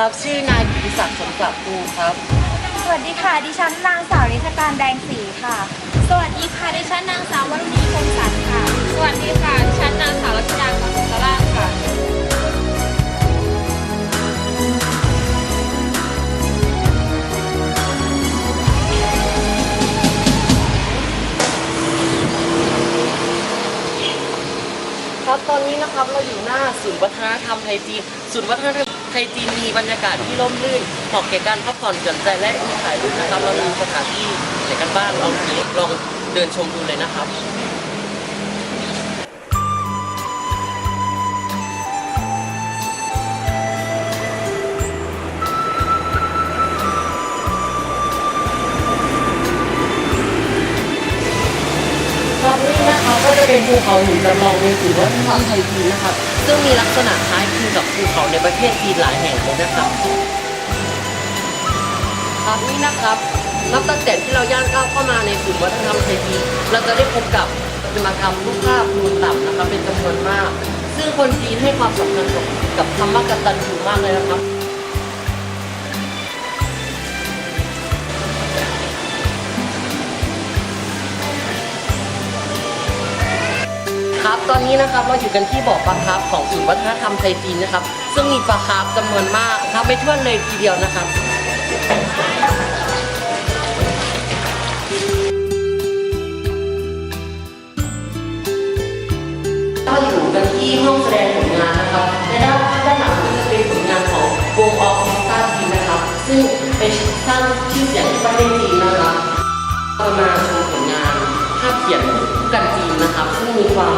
ครับ ชื่อนายกิติศักดิ์สมศักดิ์ภูครับ สวัสดีค่ะ ดิฉันนางสาวนิธการแดงศรีค่ะ สวัสดีค่ะ ดิฉันนางสาววรุณีคงสันต์ค่ะ สวัสดีค่ะ ดิฉันนางสาวรัชดาคำสุนทราชค่ะ ครับตอนนี้นะครับเราอยู่หน้าศูนย์วัฒนธรรมไทยจีนศูนย์วัฒนธรรม ไทยจีนมีบรรยากาศที่ร่มรื่นเหมาะแก่การพักผ่อนหย่อนใจและมีถ่ายรูปนะครับ เรามีสถานที่ไหนกันบ้างเราลองเดินชมดูเลยนะครับครับ เป็นภูเขาหินจำลองในศูนย์วัฒนธรรมไทยจีนนะครับ ซึ่งมีลักษณะคล้ายคลึงกับภูเขาในประเทศจีนหลายแห่งเลยนะครับครับนี่นะครับนับตั้งแต่ที่เราย่างก้าวเข้ามาในศูนย์วัฒนธรรมไทยจีนเราจะได้พบกับประติมากรรมรูปภาพนูนต่ำนะครับเป็นจำนวนมาก ซึ่งคนจีนให้ความสำคัญกับธรรมะกตัญญูมากเลยนะครับ ครับ ตอนนี้นะครับเราอยู่กันที่บ่อปลาคาร์ฟของศูนย์วัฒนธรรมไทยจีนนะครับ ซึ่งมีปลาคาร์ฟจำนวนมากนับไม่ถ้วนเลยทีเดียวนะครับก็อยู่กันที่ห้องแสดงผลงานนะครับในด้านด้านหลังก็จะเป็นผลงานของวงออร์เคสตราจีนนะครับ ซึ่งเป็นสร้างชื่อเสียงที่ประเทศจีนนะครับเรามาชมผลงาน ภาพเขียนกันจีนนะครับ ซึ่งมีความ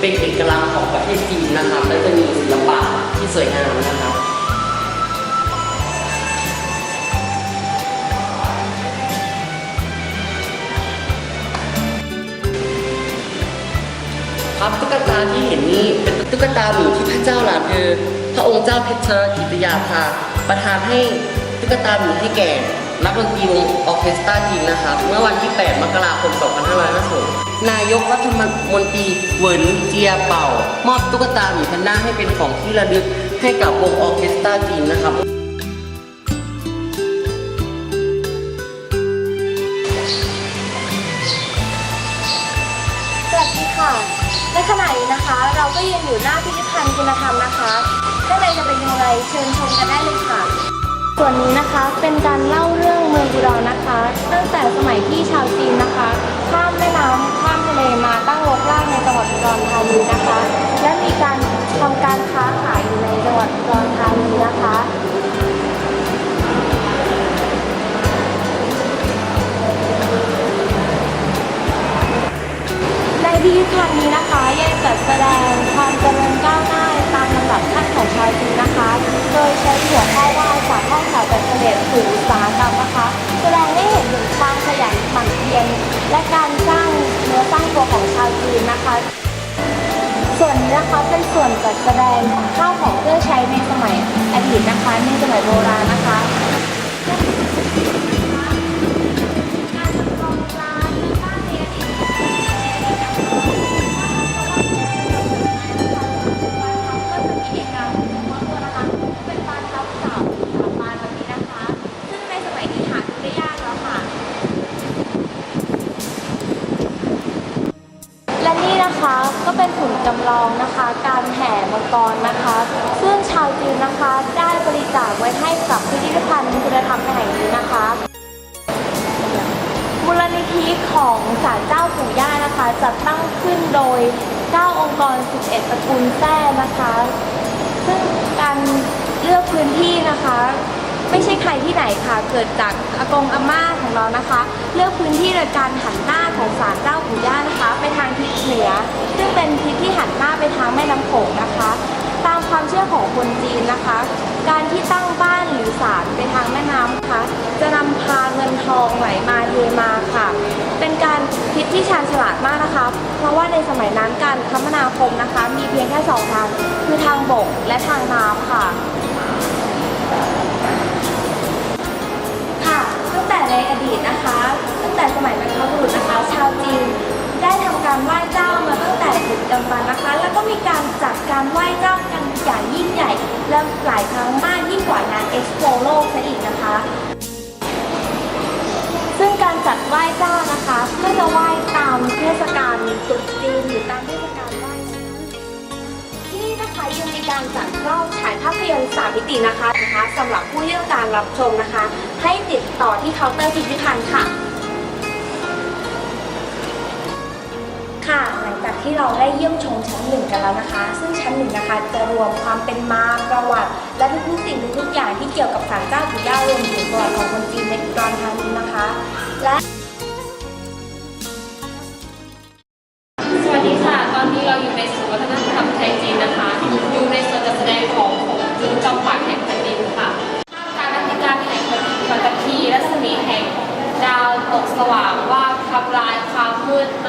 เป็นเอกลักษณ์ของประเทศจีนนะครับ และจะมีศิลปะที่สวยงามนะครับครับตุ๊กตาที่เห็นนี่เป็นตุ๊กตาหมีที่พระเจ้าหลานเธอพระองค์เจ้าเพชรกิติยาภาประทานให้ตุ๊กตาหมีให้แก่ นักดนตรีวงออเคสตราจีนนะครับ เมื่อวันที่ 8 มกราคม 2556 นายกรัฐมนตรีเหวินเจียเป่า มอบตุ๊กตาหมีแพนด้าให้เป็นของที่ระลึกให้กับวงออเคสตราจีนนะครับ สวัสดีค่ะ ในขณะนี้นะคะ เราก็ยืนอยู่หน้าพิพิธภัณฑ์คุณธรรมนะคะ ข้างในจะเป็นยังไงเชิญชมกันได้เลยค่ะ ส่วนนี้นะคะเป็นการเล่าเรื่องเมืองอุดรนะคะ ตั้งแต่สมัยที่ชาวจีนนะคะ ข้ามแม่น้ำข้ามทะเลมาตั้งรกรากในจังหวัดอุดรธานีนะคะ และมีการทำการค้าขายอยู่ในจังหวัดอุดรธานีนะคะในพิพิธภัณฑ์นี้นะคะยังจัดแสดงความเจริญก้าวหน้า หรับขั้นของชาวจีนนะคะ โดยใช้หัวข้อว่าจากห้องแถวเป็นเสด็จสู่อุตสาหกรรมนะคะ แสดงให้เห็นถึงความขยันหมั่นเพียรและการสร้างเนื้อสร้างตัวของชาวจีนนะคะ ส่วนนี้นะคะเป็นส่วนจัดแสดงข้าวของ ลองนะคะ การแห่มังกรนะคะ ซึ่งชาวจีนนะคะได้บริจาคไว้ให้กับพิพิธภัณฑ์คุณธรรมแห่งนี้นะคะมูลนิธิของศาลเจ้าปู่ย่านะคะจัดตั้งขึ้นโดย 9 องค์กร 11 ตระกูลแท้นะคะ ซึ่งการเลือกพื้นที่นะคะ ไม่ใช่ใครที่ไหนค่ะ เกิดจากอากงอาม่าของเรานะคะ เลือกพื้นที่โดยการหันหน้าของศาลเจ้าปู่ย่านะคะ ไปทางทิศเหนือ ซึ่งเป็นทิศที่หันหน้าไปทางแม่น้ำโขงนะคะ ตามความเชื่อของคนจีนนะคะ การที่ตั้งบ้านหรือศาลไปทางแม่น้ำนะคะจะนำพาเงินทองไหลมาเทมาค่ะ เป็นการคิดที่ชาญฉลาดมากนะคะ เพราะว่าในสมัยนั้นการคมนาคมนะคะ มีเพียงแค่สองทาง คือทางบกและทางน้ำค่ะ กันรรนะคะ แล้วก็มีการจัดการไหว้เจ้ากันอย่างยิ่งใหญ่ และหลายครั้งมากยิ่งกว่างานเอ็กซ์โปโลกซะอีกนะคะ ซึ่งการจัดไหว้เจ้านะคะก็จะไหว้ตามเทศกาลตรุษจีนหรือตามเทศกาลไหว้ที่นี่นะคะยังมีการจัดกล้องฉายภาพยนตร์สามมิตินะคะนะคะสำหรับผู้ที่องการรับชมนะคะ ให้ติดต่อที่เคาน์เตอร์พิพิธภัณฑ์ค่ะ ค่ะหลังจากที่เราได้เยี่ยมชมชั้นหนึ่งกันแล้วนะคะ ซึ่งชั้นหนึ่งนะคะจะรวมความเป็นมาประวัติ และทุกๆสิ่งทุกๆอย่างที่เกี่ยวกับศาลเจ้าปู่ย่ารวมถึงประวัติของคนจีนในอุดรธานีนะคะ และ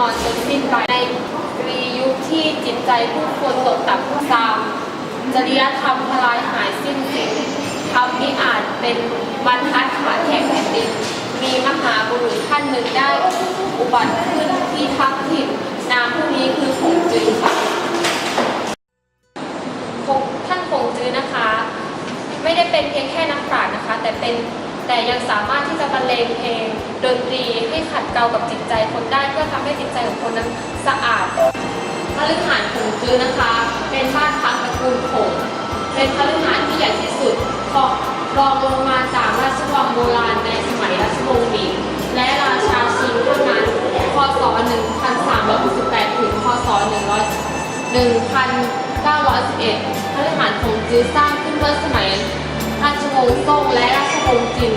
นอนจนสิ้นไปในกรียุคที่จิตใจผู้คนตกต่ำทุกซามจริยธรรมทลายหายสิ้นสิ่งทำมิอาจเป็นบรรทัดฐานแห่งแผ่นดิน มีมหาบุรุษท่านหนึ่งได้ อุบัติขึ้นที่ทับถิ่นนามผู้นี้คือผงจือค่ะท่านผงจือนะคะ ไม่ได้เป็นเพียงแค่นักปราชญ์นะคะ แต่เป็น แต่ยังสามารถที่จะบรรเลงเพลงดนตรีให้ขัดเกลากับจิตใจคนได้เพื่อทำให้จิตใจของคนนั้นสะอาดพฤหาสน์ผงจือนะคะ เป็นบ้านพักตระกูลผงเป็นพฤหาสน์ที่ใหญ่ที่สุดของรองลงมาจากราชวังโบราณในสมัยราชวงศ์หมิงและราชาชิงเท่านั้นพศ 1368 ถึง พศ 1911พระทหารของจื้อสร้างขึ้นเมื่อสมัยราชวงศ์ซ่งและ รงศ์จิน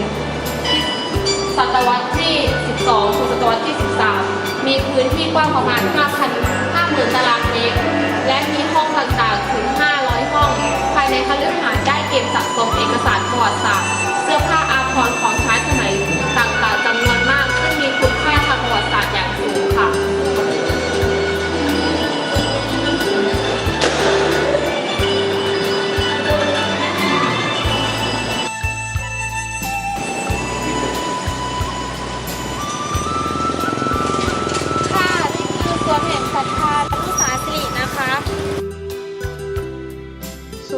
ศตวรรษที่ 12 ถึงศตวรรษที่ 13 มีพื้นที่กว้างประมาณ 5,000 50,000 ตารางเมตร และมีห้องต่างๆ ถึง 500 ห้อง ภายในคฤหาสน์ได้เก็บสะสมเอกสารประวัติศาสตร์ เสื้อผ้าอาภรณ์ของ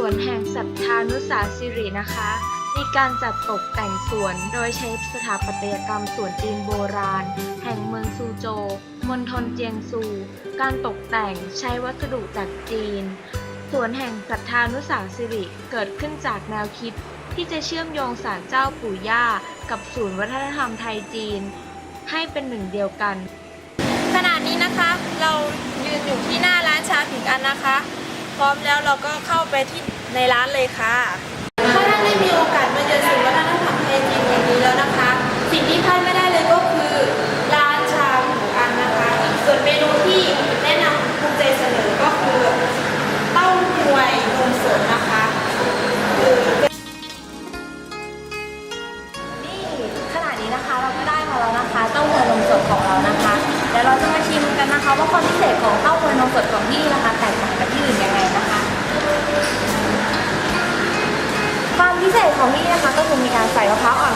วนแห่งศรัทธานุสาสิรินะคะ มีการจัดตกแต่งสวนโดยใช้สถาปัตยกรรมสวนจีนโบราณ แห่งเมืองซูโจวมณฑลเจียงซู การตกแต่งใช้วัสดุจากจีน สวนแห่งศรัทธานุสาสิริเกิดขึ้นจากแนวคิด ที่จะเชื่อมโยงศาลเจ้าปู่ย่า กับศูนย์วัฒนธรรมไทยจีน ให้เป็นหนึ่งเดียวกันขณะนี้นะคะเรายืนอยู่ที่หน้าร้านชาผิงอันนะคะ พร้อมแล้วเราก็เข้าไปที่ ในร้านเลยค่ะถ้าท่านได้มีโอกาสมาเยือนศูนย์วัฒนธรรมไทยจีนแห่งนี้แล้วนะคะ สิ่งที่ท่าน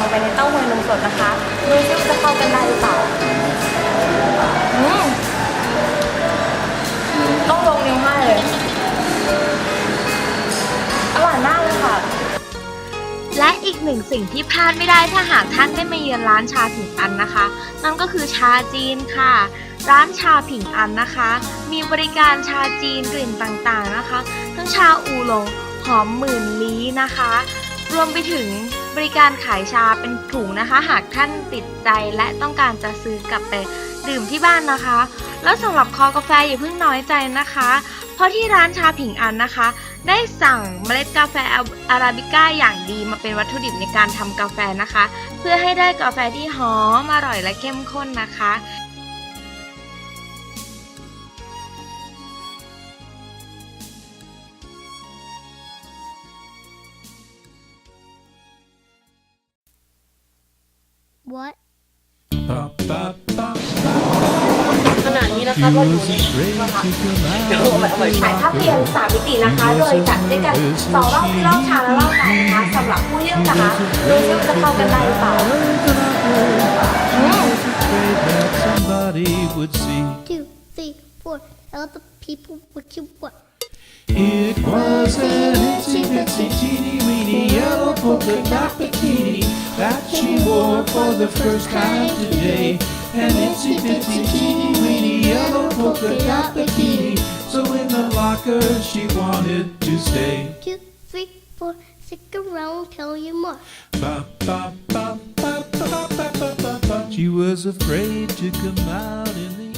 ลงไปในเต้าหู้นมสดนะคะดูซิว่าจะเข้ากันได้หรือเปล่าอืมต้องลงนิ้วให้เลย อร่อยมากเลยค่ะ และอีกหนึ่งสิ่งที่พลาดไม่ได้ถ้าหากท่านได้มาเยือนร้านชาผิงอันนะคะ นั่นก็คือชาจีนค่ะ ร้านชาผิงอันนะคะ มีบริการชาจีนกลิ่นต่างๆนะคะ ทั้งชาอูหลงหอมหมื่นลี้นะคะ รวมไปถึง บริการขายชาเป็นถุงนะคะ หากท่านติดใจและต้องการจะซื้อกลับไปดื่มที่บ้านนะคะ แล้วสำหรับคอกาแฟอย่าเพิ่งน้อยใจนะคะ เพราะที่ร้านชาผิงอันนะคะ ได้สั่งเมล็ดกาแฟอาราบิก้าอย่างดีมาเป็นวัตถุดิบในการทำกาแฟนะคะ เพื่อให้ได้กาแฟที่หอมอร่อยและเข้มข้นนะคะ What? ขณะนี้นะคะเราอยู่ในถ่ายภาพยนตร์สามมิตินะคะ โดยจัดด้วยกันสองรอบคือรอบเช้าและรอบบ่ายนะคะสำหรับผู้ที่ต้องการดูซิว่าจะเข้ากันได้หรือเปล่าอืม somebody would see. Two, three, four. Other people would you what? It was an itsy bitsy teeny weeny yellow polka dot bikini that she wore for the first time today. An itsy bitsy teeny weeny yellow polka dot bikini. So in the locker she wanted to stay. Two, three, four, stick around, tell you more. Ba, ba, ba, ba, ba, ba, ba, ba, ba. She was afraid to come out in